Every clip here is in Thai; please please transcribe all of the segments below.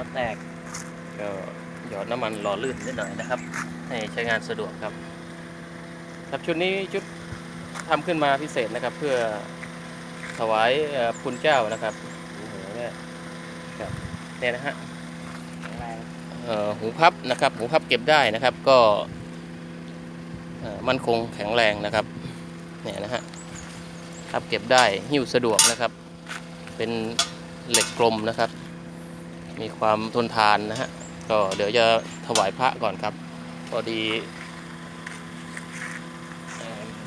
หัวแตก ก็หยอดน้ำมันหล่อลื่นนิดหน่อยนะครับ ให้ใช้งานสะดวกครับ ครับชุดนี้ชุดทำขึ้นมาพิเศษนะครับ เพื่อถวายคุณเจ้านะครับโอ้โหเนี่ยครับเนี่ยนะฮะแข็งแรงหูพับนะครับหูพับเก็บได้นะครับก็มั่นคงแข็งแรงนะครับเนี่ยนะฮะพับเก็บได้หิ้วสะดวกนะครับ เป็นเหล็กกลมนะครับ มีความทนทานนะฮะ ก็เดี๋ยวจะถวายพระก่อนครับ พอดี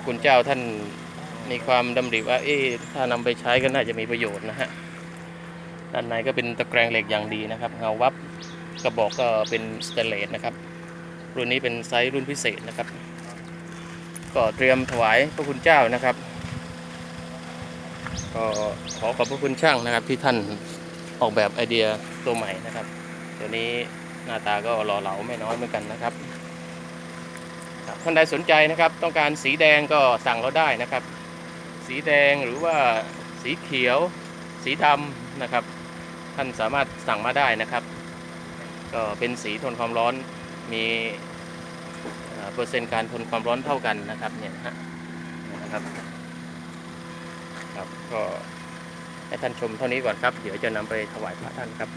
คุณเจ้าท่านมีความดำริว่าเอ๊ะถ้านำไปใช้ก็น่าจะมีประโยชน์นะฮะ ด้านในก็เป็นตะแกรงเหล็กอย่างดีนะครับ เงาวับกระบอกก็เป็นสเตนเลสนะครับ รุ่นนี้เป็นไซส์รุ่นพิเศษนะครับ ก็เตรียมถวายพระคุณเจ้านะครับ ก็ขอขอบพระคุณช่างนะครับที่ท่านออกแบบไอเดีย ตัวใหม่นะครับเดี๋ยวนี้หน้าตาก็หล่อเหลาไม่น้อยเหมือนกันนะครับท่านใดสนใจนะครับ ต้องการสีแดงก็สั่งเราได้นะครับ สีแดงหรือว่าสีเขียว สีดำนะครับ ท่านสามารถสั่งมาได้นะครับ ก็เป็นสีทนความร้อนมีเปอร์เซ็นต์การทนความร้อนเท่ากันนะครับเนี่ยนะฮะนะครับครับก็ ให้ท่านชมเท่านี้ก่อนครับ เดี๋ยวจะนำไปถวายพระท่านครับ